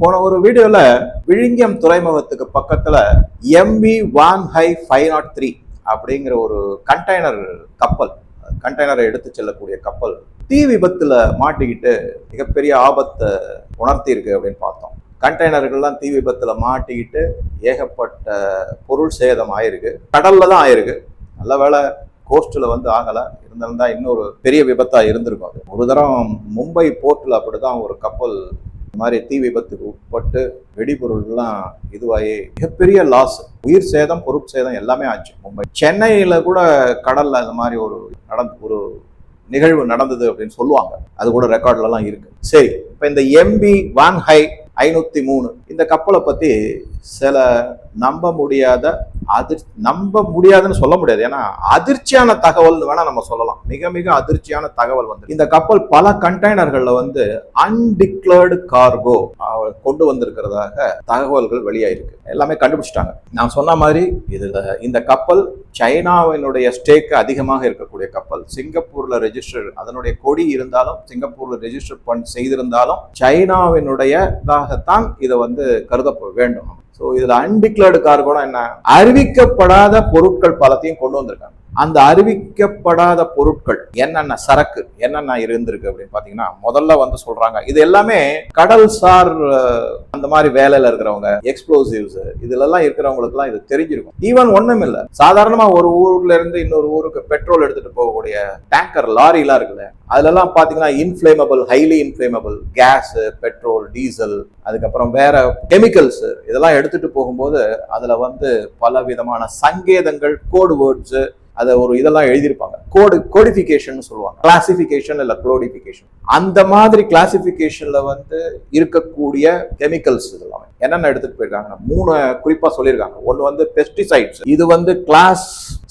போன ஒரு வீடியோல விழுங்கியம் துறைமுகத்துக்கு பக்கத்துல MV Wan Hai five nought three அப்படிங்கிற ஒரு கண்டெய்னர் கப்பல் கண்டெய்னரை எடுத்து செல்லக்கூடிய கப்பல் தீ விபத்துல மாட்டிக்கிட்டு மிகப்பெரிய ஆபத்தை உணர்த்தி இருக்கு அப்படின்னு பார்த்தோம். கண்டெய்னர்கள்லாம் தீ விபத்துல மாட்டிக்கிட்டு ஏகப்பட்ட பொருள் சேதம் ஆயிருக்கு. கடல்ல தான் ஆயிருக்கு. நல்ல வேளை கோஸ்டில் வந்து ஆகலை. இருந்தாலும் இன்னொரு பெரிய விபத்தாக இருந்திருக்கும் அது. ஒரு தரம் மும்பை போர்ட்ல அப்படிதான் ஒரு கப்பல் இந்த மாதிரி தீ விபத்துக்கு உட்பட்டு வெடிபொருள்லாம் இதுவாகி மிகப்பெரிய லாஸ் உயிர் சேதம் பொருட் சேதம் எல்லாமே ஆச்சு. மும்பை. சென்னையில் கூட கடலில் அந்த மாதிரி ஒரு நடந்து ஒரு நிகழ்வு நடந்தது அப்படின்னு சொல்லுவாங்க. அது கூட ரெக்கார்ட்லலாம் இருக்கு. சரி இப்போ இந்த எம்பி வாங்ஹை ஐநூத்தி மூணு இந்த கப்பலை பத்தி சில நம்ப முடியாத அதிர் நம்ப முடியாதுன்னு சொல்ல முடியாது. ஏன்னா அதிர்ச்சியான தகவல்னு வேணா நம்ம சொல்லலாம். மிக மிக அதிர்ச்சியான தகவல் வந்து இந்த கப்பல் பல கண்டெய்னர்கள்ல வந்து அன்டிக்ளர்டு கார்கோ கொண்டு வந்திருக்கிறதாக தகவல்கள் வெளியாயிருக்கு. எல்லாமே கண்டுபிடிச்சிட்டாங்க. நான் சொன்ன மாதிரி இதுல இந்த கப்பல் சைனாவினுடைய ஸ்டேக்கு அதிகமாக இருக்கக்கூடிய கப்பல். சிங்கப்பூர்ல ரெஜிஸ்டர் அதனுடைய கொடி இருந்தாலும் சிங்கப்பூர்ல ரெஜிஸ்டர் பண்ணி செய்திருந்தாலும் சைனாவினுடையதாகத்தான் இதை வந்து கருத வேண்டும். ஸோ இதுல அன்டிக்ளர்டு கார்கோனா என்ன அறிவிக்கப்படாத பொருட்கள் பலத்தையும் கொண்டு வந்திருக்காங்க. அந்த அறிவிக்கப்படாத பொருட்கள் என்னென்ன சரக்கு என்னென்ன இருந்திருக்கு அப்படின்னு பாத்தீங்கன்னா முதல்ல வந்து சொல்றாங்க. இது எல்லாமே கடல் சார் அந்த மாதிரி வேலையில இருக்கிறவங்க எக்ஸ்ப்ளோசிவ்ஸ் இதுல எல்லாம் இருக்கிறவங்களுக்கு எல்லாம் இது தெரிஞ்சிருக்கும். ஈவன் ஒண்ணும் இல்ல. சாதாரணமா ஒரு ஊர்ல இருந்து இன்னொரு ஊருக்கு பெட்ரோல் எடுத்துட்டு போகக்கூடிய டேங்கர் லாரி எல்லாம் இருக்குல்ல அதுல எல்லாம் பாத்தீங்கன்னா inflammable highly inflammable gas petrol diesel அதுக்கப்புறம் வேற கெமிக்கல்ஸ் இதெல்லாம் எடுத்துட்டு போகும்போது அதுல வந்து பல விதமான சங்கேதங்கள் கோடு வேர்ட்ஸ் அதை ஒரு இதெல்லாம் எழுதியிருப்பாங்க. கோடு கோடிஃபிகேஷன் சொல்லுவாங்க. கிளாசிஃபிகேஷன் இல்லை குளோடிஃபிகேஷன் அந்த மாதிரி கிளாசிஃபிகேஷன்ல வந்து இருக்கக்கூடிய கெமிக்கல்ஸ் இதெல்லாம். என்னென்ன எடுத்துட்டு போயிருக்காங்க மூணு குறிப்பா சொல்லியிருக்காங்க. ஒன்னு வந்து பெஸ்டிசைட்ஸ் இது வந்து கிளாஸ்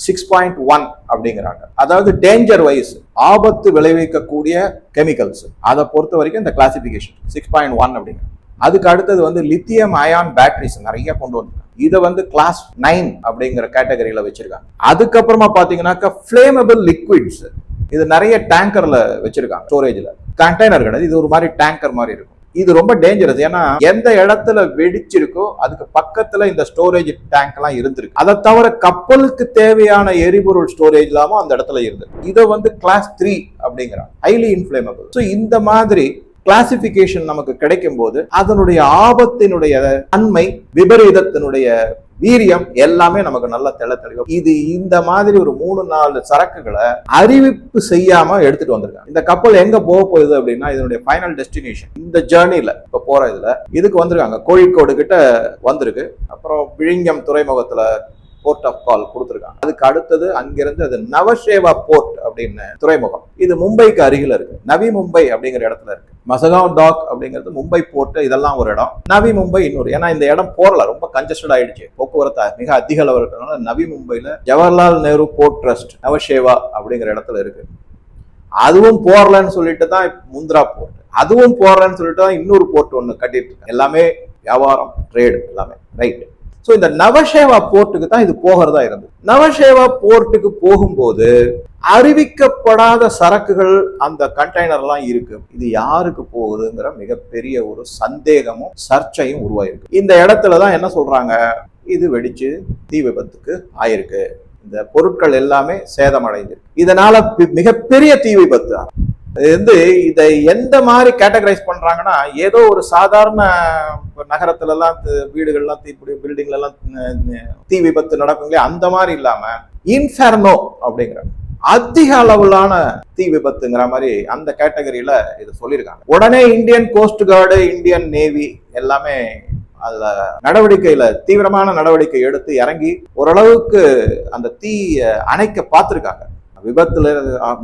சிக்ஸ் பாயிண்ட் ஒன் அப்படிங்கிறாங்க. அதாவது டேஞ்சர் வைஸ் ஆபத்து விளைவிக்கக்கூடிய கெமிக்கல்ஸ் அதை பொறுத்த வரைக்கும் இந்த கிளாசிபிகேஷன் சிக்ஸ் பாயிண்ட் ஒன் அப்படிங்கிற அதுக்கு அடுத்தது வந்து லித்தியம் அயான் பேட்டரிஸ் நிறைய கொண்டு வந்திருக்காங்க. இதை வந்து கிளாஸ் நைன் அப்படிங்கிற கேட்டகரியில வச்சிருக்காங்க. அதுக்கப்புறமா பார்த்தீங்கன்னாக்கா ஃபிளேமபிள் லிக்விட்ஸ் இது நிறைய டேங்கர்ல வச்சிருக்காங்க ஸ்டோரேஜ்ல கண்டெய்னர் கிடையாது இது ஒரு மாதிரி டேங்கர் மாதிரி இருக்கும். இது ரொம்ப டேஞ்சரஸ் ஏன்னா எந்த இடத்துல வெடிச்சிருக்கோ அதுக்கு பக்கத்துல இந்த ஸ்டோரேஜ் டேங்க் எல்லாம் இருந்திருக்கு. அதை தவிர கப்பலுக்கு தேவையான எரிபொருள் ஸ்டோரேஜ் இல்லாம அந்த இடத்துல இருந்திருக்கு. இதை வந்து கிளாஸ் த்ரீ அப்படிங்கிறாங்க ஹைலி இன்ஃபிளேமபிள் ஸோ இந்த மாதிரி கிளாசிபிகேஷன் நமக்கு கிடைக்கும் போது அதனுடைய ஆபத்தினுடைய தன்மை விபரீதத்தினுடைய வீரியம் எல்லாமே நமக்கு நல்ல தெள தெளிவு இது இந்த மாதிரி ஒரு மூணு நாலு சரக்குகளை அறிவிப்பு செய்யாம எடுத்துட்டு வந்திருக்காங்க. இந்த கப்பல் எங்க போக போகுது அப்படின்னா இதனுடைய ஃபைனல் டெஸ்டினேஷன் இந்த ஜேர்னில இப்ப போற இதுல இதுக்கு வந்திருக்காங்க. கோழிக்கோடு கிட்ட வந்திருக்கு. அப்புறம் விழிங்கம் துறைமுகத்துல போர்ட் ஆஃப் கால் கொடுத்துருக்காங்க. அதுக்கு அடுத்தது அங்கிருந்து அது நவசேவா போர்ட் அப்படின்னு துறைமுகம். இது மும்பைக்கு அருகில் இருக்கு. நவி மும்பை அப்படிங்கிற இடத்துல இருக்கு. மசகாவ் டாக் அப்படிங்கிறது மும்பை போர்ட் இதெல்லாம் ஒரு இடம். நவி மும்பை இன்னொரு. ஏன்னா இந்த இடம் போரல ரொம்ப கன்ஜஸ்டட் ஆயிடுச்சு. போக்குவரத்து மிக அதிக அளவு இருக்கிறதுனால நவி மும்பையில் ஜவஹர்லால் நேரு போர்ட் ட்ரஸ்ட் நவசேவா அப்படிங்கிற இடத்துல இருக்கு. அதுவும் போரலன்னு சொல்லிட்டு தான் முந்திரா போர்ட் அதுவும் போரலன்னு சொல்லிட்டு தான் இன்னொரு போர்ட் ஒன்று கட்டிட்டு இருக்காங்க. எல்லாமே வியாபாரம் ட்ரேடு எல்லாமே. ரைட் ஸோ இந்த நவசேவா போர்ட்டுக்கு தான் இது போகிறதா இருந்தது. நவசேவா போர்ட்டுக்கு போகும்போது அறிவிக்கப்படாத சரக்குகள் அந்த கண்டெய்னர்லாம் இருக்கு. இது யாருக்கு போகுதுங்கிற மிகப்பெரிய ஒரு சந்தேகமும் சர்ச்சையும் உருவாயிருக்கு. இந்த இடத்துல தான் என்ன சொல்றாங்க? இது வெடிச்சு தீ விபத்துக்கு ஆயிருக்கு. இந்த பொருட்கள் எல்லாமே சேதமடைந்திருக்கு இதனால மிகப்பெரிய தீ விபத்து. வந்து இதை எந்த மாதிரி கேட்டகரைஸ் பண்றாங்கன்னா ஏதோ ஒரு சாதாரண நகரத்துல எல்லாம் வீடுகள்லாம் தீப்பிடி பில்டிங்ல எல்லாம் தீ விபத்து நடக்குங்களே அந்த மாதிரி இல்லாம இன்ஃபெர்னோ அப்படிங்கிறாங்க. அதிக அளவிலான தீ விபத்துங்கிற மாதிரி அந்த கேட்டகரியில இது சொல்லியிருக்காங்க. உடனே Indian coast guard Indian navy எல்லாமே அதுல நடவடிக்கையில தீவிரமான நடவடிக்கை எடுத்து இறங்கி ஓரளவுக்கு அந்த தீ அணைக்க பார்த்துருக்காங்க. விபத்துல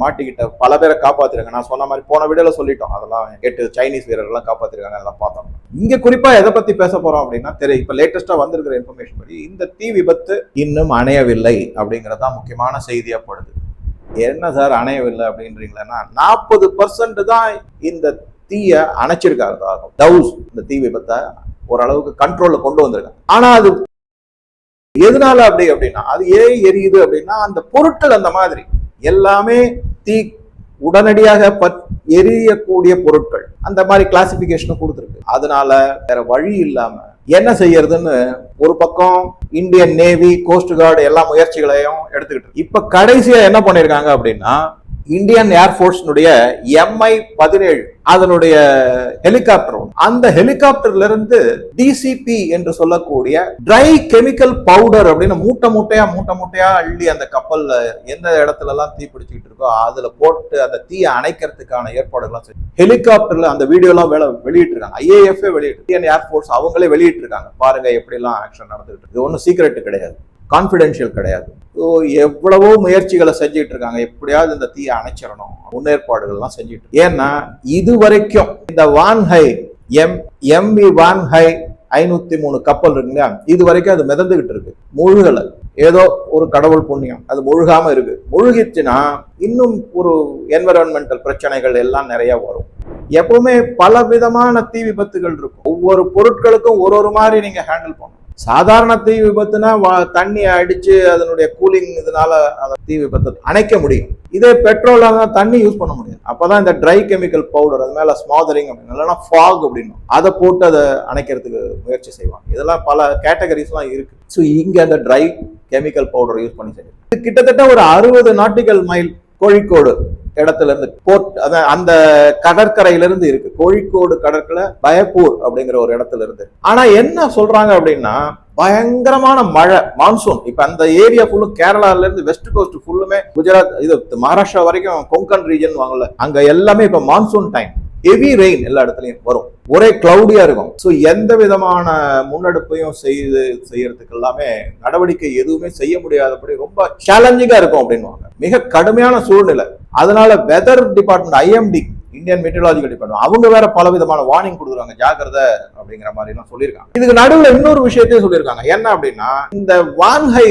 மாட்டிக்கிட்ட பல பேரை காப்பாத்திருக்காங்க. நான் சொன்ன மாதிரி போன வீடியோல சொல்லிட்டோம். அதெல்லாம் எட்டு சைனீஸ் வீரர்கள்லாம் காப்பாத்திருக்காங்க. அதெல்லாம் பார்த்தோம். இங்க குறிப்பா எதை பத்தி பேச போறோம் அப்படின்னா தெரியும் இப்ப லேட்டஸ்டா வந்திருக்கிற இன்ஃபர்மேஷன் படி இந்த தீ விபத்து இன்னும் அணையவில்லை அப்படிங்கறதா முக்கியமான செய்தியா படுது. என்ன சார் அணையவில்லை அப்படின்றீங்களா நாற்பது பர்சன்ட் தான் இந்த தீய அணைச்சிருக்காங்க டவுஸ் இந்த தீ விபத்தை ஓரளவுக்கு கண்ட்ரோல்ல கொண்டு வந்திருக்காங்க. ஆனா அது எதனால அப்படி அப்படின்னா அது ஏன் எரியுது அப்படின்னா அந்த பொருட்கள் அந்த மாதிரி. எல்லாமே தீ உடனடியாக பற்- எரியக்கூடிய பொருட்கள். அந்த மாதிரி கிளாசிபிகேஷனும் கொடுத்துருக்கு. அதனால வேற வழி இல்லாம என்ன செய்யறதுன்னு ஒரு பக்கம் இந்தியன் நேவி கோஸ்ட் கார்டு எல்லா முயற்சிகளையும் எடுத்துக்கிட்டு இப்ப கடைசியா என்ன பண்ணிருக்காங்க அப்படின்னா இந்தியன் ஏர்போர்ஸ்னுடைய எம்ஐ பதினேழு அதனுடைய ஹெலிகாப்டர் அந்த ஹெலிகாப்டர்ல இருந்து டிசிபி என்று சொல்லக்கூடிய ட்ரை கெமிக்கல் பவுடர் அப்படின்னு மூட்டை மூட்டையா மூட்டை மூட்டையா அள்ளி அந்த கப்பல்ல எந்த இடத்துல எல்லாம் தீ பிடிச்சிக்கிட்டு இருக்கோ அதுல போட்டு அந்த தீயை அணைக்கிறதுக்கான ஏற்பாடுகள்லாம் செஞ்சு ஹெலிகாப்டர்ல அந்த வீடியோ எல்லாம் வேலை வெளியிட்டு இருக்காங்க ஐஏஎஃப் வெளியிட்டு இந்தியன் ஏர்போர்ஸ் அவங்களே வெளியிட்டு இருக்காங்க பாருங்க எப்படி எல்லாம் ஆக்ஷன் நடந்துட்டு இது ஒன்றும் சீக்ரெட் கிடையாது. கான்ஃபிடென்ஷியல் கிடையாது. ஸோ எவ்வளவோ முயற்சிகளை செஞ்சுட்டு இருக்காங்க. எப்படியாவது இந்த தீயை அணைச்சிடணும். முன்னேற்பாடுகள்லாம் செஞ்சுட்டு ஏன்னா இது வரைக்கும் இந்த வான்ஹை எம் எம்வி வான்ஹை ஐநூத்தி மூணு கப்பல் இருக்குங்க இது வரைக்கும் அது மிதந்துகிட்டு இருக்கு. முழுகலை. ஏதோ ஒரு கடவுள் புண்ணியம். அது முழுகாம இருக்கு. முழுகிச்சுன்னா இன்னும் ஒரு என்விரான்மெண்டல் பிரச்சனைகள் எல்லாம் நிறைய வரும். எப்பவுமே பல விதமான தீ விபத்துகள் இருக்கும். ஒவ்வொரு பொருட்களுக்கும் ஒரு ஒரு மாதிரி நீங்க ஹேண்டில் பண்ணணும். சாதாரண தீ விபத்துனா தண்ணி அடிச்சு அதனுடைய கூலிங் இதனால அந்த தீ விபத்தை அணைக்க முடியும். இதே பெட்ரோல் தான் தண்ணி யூஸ் பண்ண முடியும் அப்பதான் இந்த ட்ரை கெமிக்கல் பவுடர் அது மேல ஸ்மாதரிங் அப்படின்னு இல்லைன்னா ஃபாக் அப்படின்னு அதை போட்டு அதை அணைக்கிறதுக்கு முயற்சி செய்வாங்க. இதெல்லாம் பல கேட்டகரிஸ்லாம் இருக்கு. ஸோ இங்க அந்த ட்ரை கெமிக்கல் பவுடர் யூஸ் பண்ணி செய்யும் இது கிட்டத்தட்ட ஒரு அறுபது நாட்டிகள் மைல் கோழிக்கோடு இடத்துல இருந்து போர்ட் அதான் அந்த கடற்கரையில இருந்து இருக்கு. கோழிக்கோடு கடற்கரை பயப்பூர் அப்படிங்கிற ஒரு இடத்துல இருந்து ஆனா என்ன சொல்றாங்க அப்படின்னா பயங்கரமான மழை மான்சூன் இப்ப அந்த ஏரியா ஃபுல்லும் கேரளால இருந்து வெஸ்ட் கோஸ்ட் ஃபுல்லுமே குஜராத் இது மகாராஷ்டிரா வரைக்கும் கொங்கன் ரீஜன் வாங்கல. அங்க எல்லாமே இப்ப மான்சூன் டைம் ஹெவி ரெயின் எல்லா இடத்துலையும் வரும். ஒரே கிளவுடியா இருக்கும். ஸோ எந்த விதமான முன்னெடுப்பையும் செய்து செய்யறதுக்கு எல்லாமே நடவடிக்கை எதுவுமே செய்ய முடியாதபடி ரொம்ப சேலஞ்சிங்கா இருக்கும் அப்படின்னுவாங்க. மிக கடுமையான சூழ்நிலை. அதனால weather department IMD Indian meteorological department அவங்க வேற பல விதமான வார்னிங் கொடுக்குறாங்க. ஜாக்கிரதை அப்படிங்கிற மாதிரி எல்லாம் சொல்லியிருக்காங்க. இதுக்கு நடுவில் இன்னொரு விஷயத்தையும் சொல்லியிருக்காங்க. என்ன அப்படின்னா இந்த வான்ஹை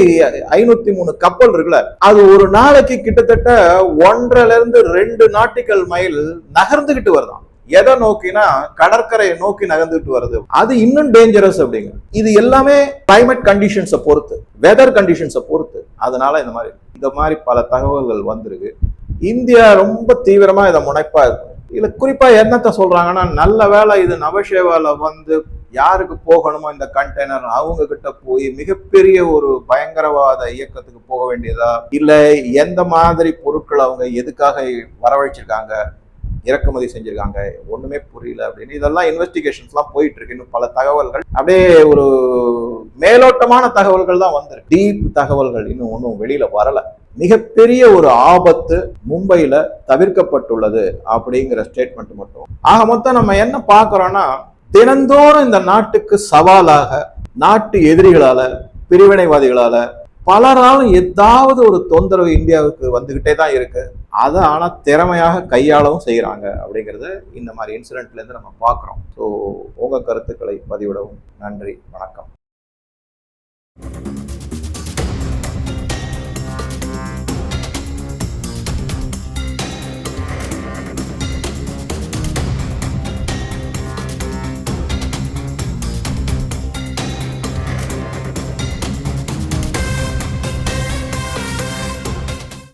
ஐநூத்தி மூணு கப்பல் இருக்குல்ல அது ஒரு நாளைக்கு கிட்டத்தட்ட ஒன்றரை இருந்து ரெண்டு நாட்டிக்கல் மைல் நகர்ந்துகிட்டு வருதாம் எதை நோக்கினா கடற்கரையை நோக்கி நகர்ந்துட்டு வருது. அது இன்னும் டேஞ்சரஸ் அப்படிங்க. இது எல்லாமே கிளைமேட் கண்டிஷன்ஸை பொறுத்து வெதர் கண்டிஷன்ஸை பொறுத்து. அதனால இந்த மாதிரி இந்த மாதிரி பல தகவல்கள் வந்திருக்கு. இந்தியா ரொம்ப தீவிரமா இதை முனைப்பா இருக்கும் இதில் குறிப்பாக என்னத்தை சொல்கிறாங்கன்னா நல்ல வேலை இது நவசேவால வந்து யாருக்கு போகணுமோ இந்த கண்டெய்னர் அவங்க கிட்ட போய் மிகப்பெரிய ஒரு பயங்கரவாத இயக்கத்துக்கு போக வேண்டியதா? இல்லை எந்த மாதிரி பொருட்கள் அவங்க எதுக்காக வரவழைச்சிருக்காங்க? இறக்குமதி செஞ்சுருக்காங்க? ஒன்றுமே புரியல அப்படின்னு. இதெல்லாம் இன்வெஸ்டிகேஷன்ஸ்லாம் போயிட்டு இருக்கு இன்னும் பல தகவல்கள். அப்படியே ஒரு மேலோட்டமான தகவல்கள் தான் வந்திருக்கு. டீப் தகவல்கள் இன்னும் ஒன்றும் வெளியில் வரலை. மிகப்பெரிய ஒரு ஆபத்து மும்பையில தவிர்க்கப்பட்டுள்ளது அப்படிங்கிற ஸ்டேட்மெண்ட் மட்டும். ஆக மொத்தம் நம்ம என்ன பார்க்கறோம்னா தினந்தோறும் இந்த நாட்டுக்கு சவாலாக நாட்டு எதிரிகளால பிரிவினைவாதிகளால பலராலும் ஏதாவது ஒரு தொந்தரவு இந்தியாவுக்கு வந்துகிட்டே தான் இருக்கு. அதை ஆனால் திறமையாக கையாளவும் செய்கிறாங்க அப்படிங்கிறத இந்த மாதிரி இன்சிடென்ட்ல இருந்து நம்ம பார்க்குறோம். ஸோ உங்கள் கருத்துக்களை பதிவிடவும் நன்றி வணக்கம்.